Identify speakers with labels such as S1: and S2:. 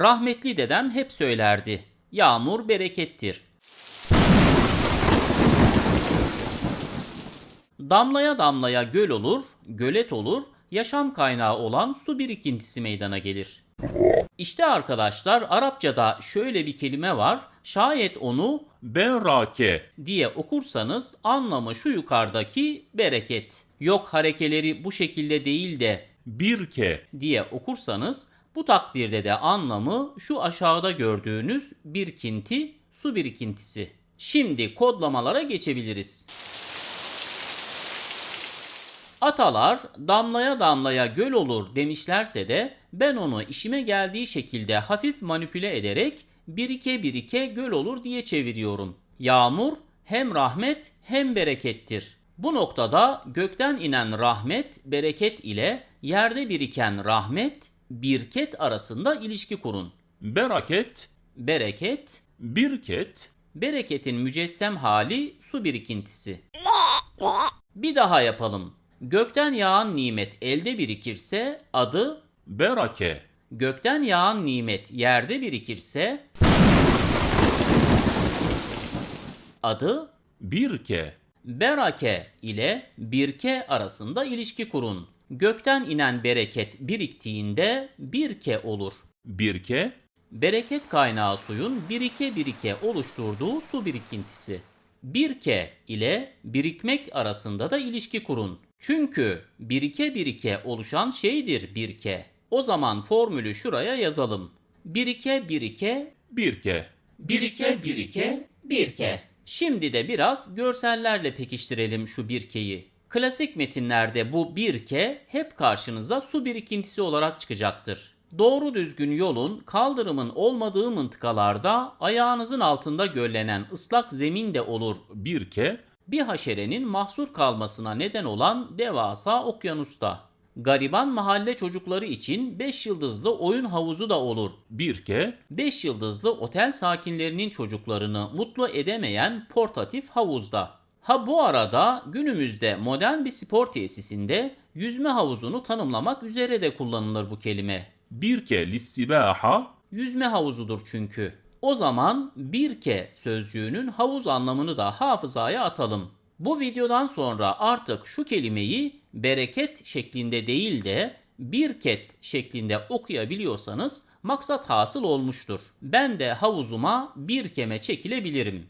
S1: Rahmetli dedem hep söylerdi. Yağmur berekettir. Damlaya damlaya göl olur, gölet olur, yaşam kaynağı olan su birikintisi meydana gelir. İşte arkadaşlar Arapçada şöyle bir kelime var. Şayet onu
S2: berake,
S1: diye okursanız anlamı şu yukarıdaki bereket. Yok harekeleri bu şekilde değil de
S2: birke,
S1: diye okursanız bu takdirde de anlamı şu aşağıda gördüğünüz birkinti, su birikintisi. Şimdi kodlamalara geçebiliriz. Atalar damlaya damlaya göl olur demişlerse de ben onu işime geldiği şekilde hafif manipüle ederek birike birike göl olur diye çeviriyorum. Yağmur hem rahmet hem berekettir. Bu noktada gökten inen rahmet, bereket ile yerde biriken rahmet, birket arasında ilişki kurun.
S2: beraket,
S1: Bereket,
S2: birket,
S1: bereketin mücessem hali su birikintisi. Bir daha yapalım. Gökten yağan nimet elde birikirse adı
S2: berake,
S1: Gökten yağan nimet yerde birikirse adı
S2: birke,
S1: berake ile birke arasında ilişki kurun. Gökten inen bereket biriktiğinde birke olur.
S2: birke,
S1: Bereket kaynağı suyun birike birike oluşturduğu su birikintisi. Birke ile birikmek arasında da ilişki kurun. Çünkü birike birike oluşan şeydir birke. O zaman formülü şuraya yazalım. Birike birike,
S2: birke,
S1: birike birike, birke. Şimdi de biraz görsellerle pekiştirelim şu birkeyi. Klasik metinlerde bu birke hep karşınıza su birikintisi olarak çıkacaktır. Doğru düzgün yolun, kaldırımın olmadığı mıntıkalarda ayağınızın altında göllenen ıslak zemin de olur.
S2: birke,
S1: Bir haşerenin mahsur kalmasına neden olan devasa okyanusta. Gariban mahalle çocukları için 5 yıldızlı oyun havuzu da olur.
S2: birke,
S1: 5 yıldızlı otel sakinlerinin çocuklarını mutlu edemeyen portatif havuzda. Ha bu arada günümüzde modern bir spor tesisinde yüzme havuzunu tanımlamak üzere de kullanılır bu kelime.
S2: birke lissibaha,
S1: Yüzme havuzudur çünkü. O zaman birke sözcüğünün havuz anlamını da hafızaya atalım. Bu videodan sonra artık şu kelimeyi bereket şeklinde değil de birket şeklinde okuyabiliyorsanız maksat hasıl olmuştur. Ben de havuzuma bir keme çekilebilirim.